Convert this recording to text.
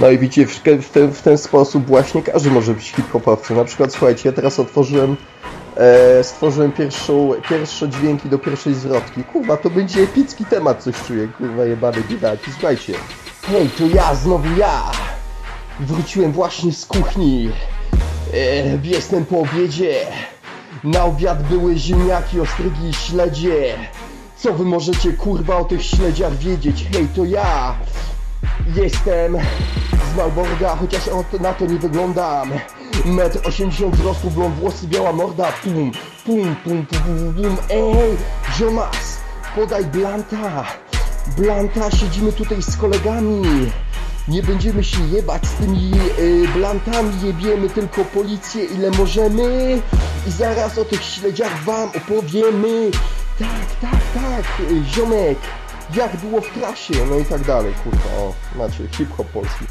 No i widzicie, w, ten, w ten sposób właśnie każdy może być hip-hopowcem. Na przykład, słuchajcie, ja teraz otworzyłem, e, stworzyłem pierwszą, pierwsze dźwięki do pierwszej zwrotki. Kurwa, to będzie epicki temat, coś czuję, kurwa, jebany biedaki. Słuchajcie. Hej, to ja, znowu ja. Wróciłem właśnie z kuchni. E, jestem po obiedzie. Na obiad były ziemniaki, ostrygi i śledzie. Co wy możecie kurwa o tych śledziach wiedzieć? Hej, to ja. Jestem z Malborga, chociaż o- na to nie wyglądam. Metr 80 wzrostu, blond włosy, biała morda. Pum, pum, pum, pum, pum. Ej, ziomas, podaj blanta. Blanta, siedzimy tutaj z kolegami. Nie będziemy się jebać z tymi y, blantami, jebiemy tylko policję ile możemy i zaraz o tych śledziach wam opowiemy. Tak, tak, tak, ziomek, jak było w trasie, no i tak dalej, kurwa, o, macie hip-hop polski.